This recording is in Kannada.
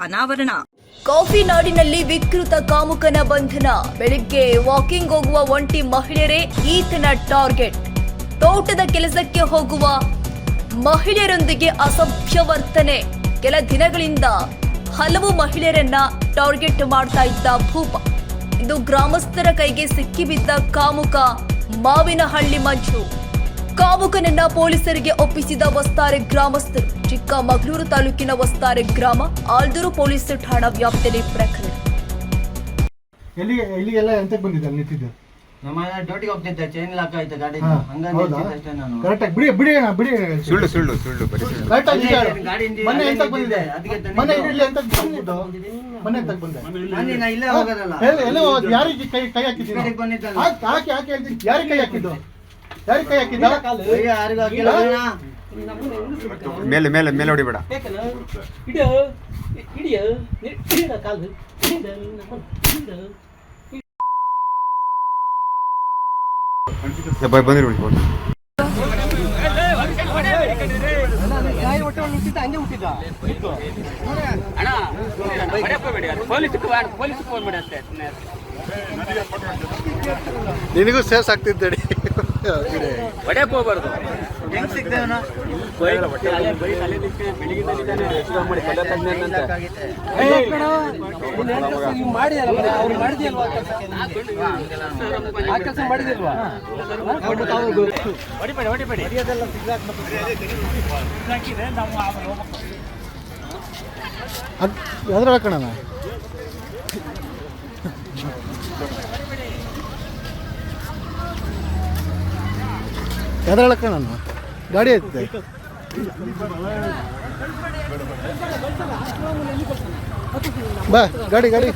ಅನಾವರಣ. ಕಾಫಿ ನಾಡಿನಲ್ಲಿ ವಿಕೃತ ಕಾಮುಕನ ಬಂಧನ. ಬೆಳಿಗ್ಗೆ ವಾಕಿಂಗ್ ಹೋಗುವ ಒಂಟಿ ಮಹಿಳೆಯರೇ ಈತನ ಟಾರ್ಗೆಟ್. ತೋಟದ ಕೆಲಸಕ್ಕೆ ಹೋಗುವ ಮಹಿಳೆಯರೊಂದಿಗೆ ಅಸಭ್ಯ ವರ್ತನೆ. ಕೆಲ ದಿನಗಳಿಂದ ಹಲವು ಮಹಿಳೆಯರನ್ನ ಟಾರ್ಗೆಟ್ ಮಾಡ್ತಾ ಇದ್ದ ಭೂಪ. ಇದು ಗ್ರಾಮಸ್ಥರ ಕೈಗೆ ಸಿಕ್ಕಿಬಿದ್ದ ಕಾಮುಕ ಮಾವಿನಹಳ್ಳಿ ಮಂಜು. ಕಾಮುಕನನ್ನ ಪೊಲೀಸರಿಗೆ ಒಪ್ಪಿಸಿದ ವಸ್ತಾರೆ ಗ್ರಾಮಸ್ಥರು. ಚಿಕ್ಕಮಗಳೂರು ತಾಲೂಕಿನ ವಸ್ತಾರೆ ಗ್ರಾಮ ಆಲ್ದೂರು ಪೊಲೀಸ್ ಠಾಣಾ ವ್ಯಾಪ್ತಿಯಲ್ಲಿ ಪ್ರಕರಣ. ಎಲ್ಲಿ ಎಲ್ಲ ಎಂತಕ್ಕೆ ಬಂದಿದ್ದೆ ಅಲ್ಲಿ ನಿಂತಿದ್ದು? ನಮ್ಮ ಡ್ಯೂಟಿಗೆ ಹೋಗ್ತಿದ್ದೆ ಚೈನ್ ಲಾಕ್ ಆಯ್ತು ಗಾಡಿ ಹಾ, ಹಂಗಾಗಿ ಹೌದಾ? ಅಷ್ಟೇ ನಾನು. ಕರೆಕ್ಟಾಗಿ ಬಿಡಿ ಬಿಡಿ ಅಣ್ಣ, ಬಿಡಿ. ಸುಳ್ಳು ಸುಳ್ಳು ಸುಳ್ಳು ಬರೀ ಸುಳ್ಳು. ಕರೆಕ್ಟಾಗಿ ಹೇಳು. ಗಾಡಿ ಹಿಂದೆ- ಮೊನ್ನೆ ಎಂತಕ್ಕೆ ಬಂದಿದ್ದೆ? ಅದಕ್ಕೆ ತಂದಿದ್ದು. ಮೊನ್ನೆ ಇಲ್ಲಿ ಎಂತಕ್ಕೆ ಬಂದಿದ್ದು? ಮೊನ್ನೆ ಎಂತಕ್ಕೆ ಬಂದೆ? ನಾನು ನಾ ಇಲ್ಲೇ ಹೋಗೋದಲ್ಲ ಎಲ್ಲ ಎಲ್ಲಿ ಯಾರಿಗೆ ಕೈ ಕೈ ಹಾಕಿದ್ದೀನಿ ಗಾಡಿಗೆ ಬಂದಿದ್ದಲ್ಲ. ಹಾಕಿ ಹಾಕಿ ಹಾಕಿ ಹೇಳ್ತೀನಿ. ಯಾರಿಗೆ ಕೈ ಹಾಕಿದ್ದು? ಕೈ ಹಾಕಿದ್ದ. ಮೇಲೆ ಮೇಲೆ ಮೇಲೆ ಹೊಡಿಬೇಡ ಹಿಡಿಯ ಹಿಡಿಯ ಹಿಡಿಯ ಕಾಲು ಹಿಡಿದ ಬ- ಬಂದಿರ್ಬಿಡಿ ಬಂದು ನಿನಗೂ ಸೇರ್ಸ್ ಹೆಂಗ್ ಹೋಗ್ಬಾರ್ದು ಅವನು? ಮಾಡಿದಲ್ವ ಅವ್ರು ಮಾಡಿದಲ್ವಾ ಆ ಕೆಲಸ ಮಾಡಿದಲ್ವಾ ಅದ್ರ ಕಣ ಎದ್ರ ನಾನು? ಗಾಡಿ ಐತೆ. ಬಾ ಗಾಡಿ ಗಾಡಿ.